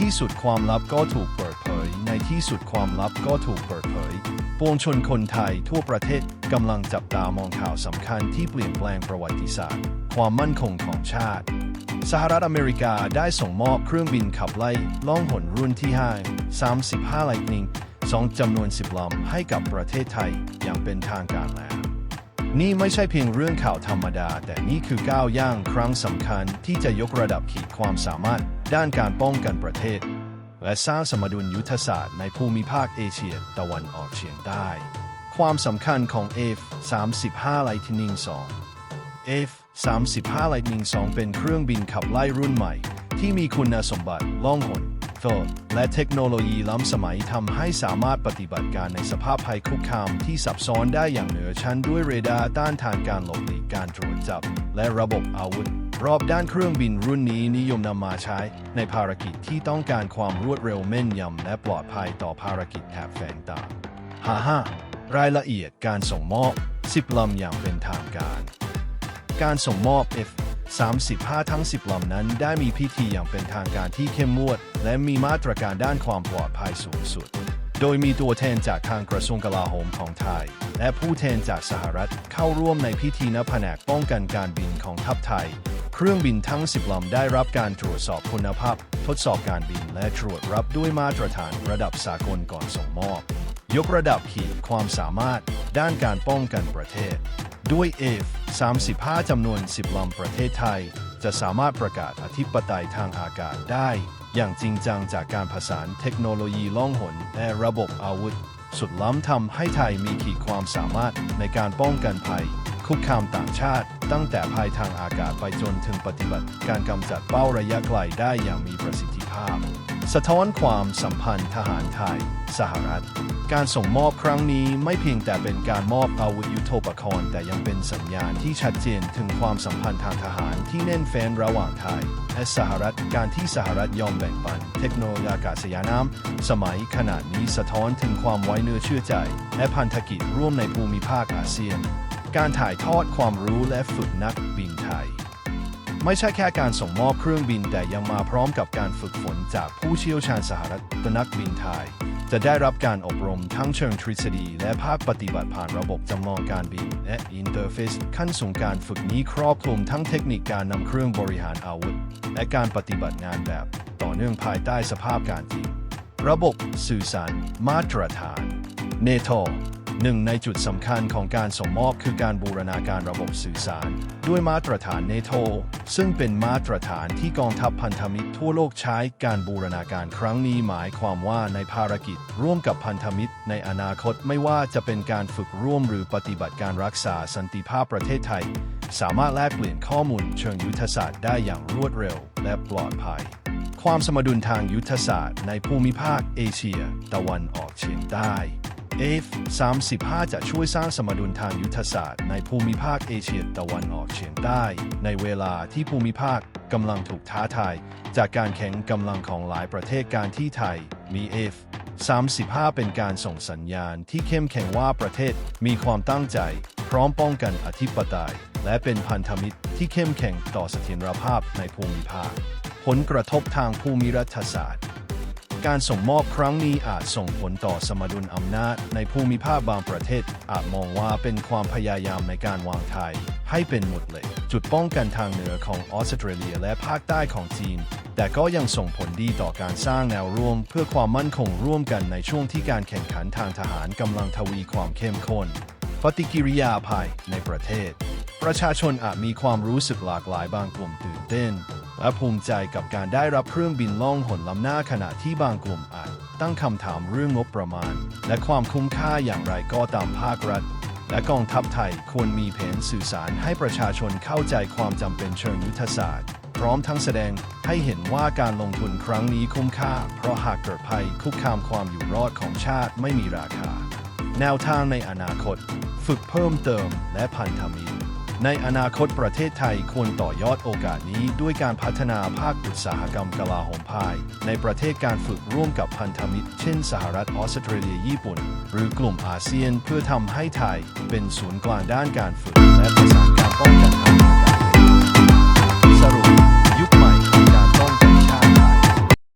ที่สุดความลับก็ถูกเปิดเผย ในที่สุดความลับก็ถูกเปิดเผย ปวงชนคนไทยทั่วประเทศกำลังจับตามองข่าวสำคัญที่เปลี่ยนแปลงประวัติศาสตร์ ความมั่นคงของชาติ สหรัฐอเมริกาได้ส่งมอบเครื่องบินขับไล่ล่องหนรุ่นที่ 5 35 Lightning สองจำนวน 10ลำให้กับประเทศไทยอย่างเป็นทางการแล้วนี่ไม่ใช่เพียงเรื่องข่าวธรรมดา แต่นี่คือก้าวย่างครั้งสำคัญที่จะยกระดับขีดความสามารถ ด้านการป้องกันประเทศ และสร้างสมดุลยุทธศาสตร์ในภูมิภาคเอเชียตะวันออกเฉียงใต้ ความสำคัญของ F-35 Lightning II F-35 Lightning II เป็นเครื่องบินขับไล่รุ่นใหม่ ที่มีคุณสมบัติล่องหนโฟและเทคโนโลยีล้ำสมัยทำให้สามารถปฏิบัติการในสภาพภัยคุกคามที่ซับซ้อนได้อย่างเหนือชั้นด้วยเรดาร์ต้านทานการหลบหลีกการตรวจจับ และระบบอาวุธ รอบด้านเครื่องบินรุ่นนี้นิยมนำมาใช้ในภารกิจที่ต้องการความรวดเร็วแม่นยำและปลอดภัยต่อภารกิจแถบแฝงต่างฮ่าฮ่ารายละเอียดการส่งมอบ10ลำอย่างเป็นทางการ การส่งมอบ F 35 ทั้ง 10ลำนั้นได้มีพิธีอย่างเป็นทางการที่เข้มงวด และมีมาตรการด้านความปลอดภัยสูงสุด โดยมีตัวแทนจากทางกระทรวงกลาโหมของไทย และผู้แทนจากสหรัฐเข้าร่วมในพิธีณแผนกป้องกันการบินของทัพไทย เครื่องบินทั้ง 10 ลำได้รับการตรวจสอบคุณภาพ ทดสอบการบินและตรวจรับด้วยมาตรฐานระดับสากลก่อนส่งมอบ ยกระดับขีดความสามารถด้านการป้องกันประเทศ ด้วย F 35 จำนวน 10 ลำประเทศไทย จะสามารถประกาศอธิปไตยทางอากาศได้ อย่างจริงจังจากการผสานเทคโนโลยีล่องหนและระบบอาวุธ สุดล้ำทำให้ไทยมีขีดความสามารถในการป้องกันภัย คุกคามต่างชาติ ตั้งแต่ภัยทางอากาศไปจนถึงปฏิบัติ การกำจัดเป้าระยะไกลได้อย่างมีประสิทธิภาพ สะท้อนความสัมพันธ์ทหารไทย สหรัฐ การส่งมอบครั้งนี้ไม่เพียงแต่เป็นการมอบอาวุธยุโทโธปกรณ์แต่ยังเป็นสัญญาณที่ชัดเจนถึงความสัมพันธ์ทางทหารที่แน่นแฟ้นระหว่างไทยและสหรัฐการที่สหรัฐยอมแบ่งปัน เทคโนโลยีอากาศยานน้ำสมัยขนาดนี้สะท้อนถึงความไว้เนื้อเชื่อใจ และพันธกิจร่วมในภูมิภาคอาเซียน การถ่ายทอดความรู้และฝึกนักบินไทย ไม่ใช่แค่การส่งมอบเครื่องบินแต่ยังมาพร้อมกับการฝึกฝนจากผู้เชี่ยวชาญสหรัฐนักบินไทย จะได้รับการอบรมทั้งเชิงทฤษฎีและภาคปฏิบัติผ่านระบบจำลองการบิน และอินเทอร์เฟซขั้นสูงการฝึกนี้ครอบคลุมทั้งเทคนิคการนำเครื่องบริหารอาวุธ และการปฏิบัติงานแบบ ต่อเนื่องภายใต้สภาพการจริงระบบสื่อสารมาตรฐานเนโท หนึ่งในจุดสำคัญของการส่งมอบคือการบูรณาการระบบสื่อสาร ด้วยมาตรฐานเนโทซึ่งเป็นมาตรฐานที่กองทัพพันธมิตรทั่วโลกใช้การบูรณาการครั้งนี้หมายความว่าในภารกิจ ร่วมกับพันธมิตร ในอนาคตไม่ว่าจะเป็นการฝึกร่วมหรือปฏิบัติการรักษาสันติภาพประเทศไทย สามารถแลกเปลี่ยนข้อมูลเชิงยุทธศาสตร์ได้อย่างรวดเร็ว และปลอดภัย ความสมดุลทางยุทธศาสตร์ ในภูมิภาคเอเชีย ตะวันออกเฉียงใต้ F-35 จะช่วยสร้างสมดุลทางยุทธศาสตร์ในภูมิภาคเอเชียตะวันออกเฉียงใต้ ในเวลาที่ภูมิภาคกำลังถูกท้าทาย จากการแข่งกำลังของหลายประเทศการที่ไทยมี F 35 เป็นการส่งสัญญาณที่เข้มแข็งว่าประเทศมีความตั้งใจ พร้อมป้องกันอธิปไตย และเป็นพันธมิตรที่เข้มแข็งต่อเสถียรภาพในภูมิภาค ผลกระทบทางภูมิรัฐศาสตร์ การส่งมอบครั้งนี้อาจส่งผลต่อสมดุลอำนาจ ในภูมิภาคบางประเทศ อาจมองว่าเป็นความพยายามในการวางไทย ให้เป็นหมดเล็กจุดป้องกันทางเหนือของออสเตรเลียและภาคใต้ของจีน แต่ก็ยังส่งผลดีต่อการสร้างแนวร่วม เพื่อความมั่นคงร่วมกันในช่วงที่การแข่งขันทางทหารกำลังทวีความเข้มข้นปฏิกิริยาภายในประเทศ ประชาชนอาจมีความรู้สึกหลากหลายบางกลุ่มตื่นเต้น และภูมิใจกับการได้รับเครื่องบินล่องหนลำหน้าขณะที่บางกลุ่มอาจตั้งคำถามเรื่องงบประมาณ และความคุ้มค่าอย่างไรก็ตามภาครัฐ และกองทัพไทยควรมีแผนสื่อสารให้ประชาชนเข้าใจความจำเป็นเชิงยุทธศาสตร์ พร้อมทั้งแสดงให้เห็นว่าการลงทุนครั้งนี้คุ้มค่า เพราะหากเกิดภัยคุกคามความอยู่รอดของชาติไม่มีราคา แนวทางในอนาคต ฝึกเพิ่มเติมและพันธมิตร ในอนาคตประเทศไทยควรต่อยอดโอกาสนี้ด้วยการพัฒนาภาคอุตสาหกรรมกลาโหมพาย ในประเทศการฝึกร่วมกับพันธมิตร เช่นสหรัฐออสเตรเลียญี่ปุ่น หรือกลุ่มอาเซียนเพื่อทำให้ไทย เป็นศูนย์กลางด้านการฝึกและประสานการป้องกันทางกาศสรุป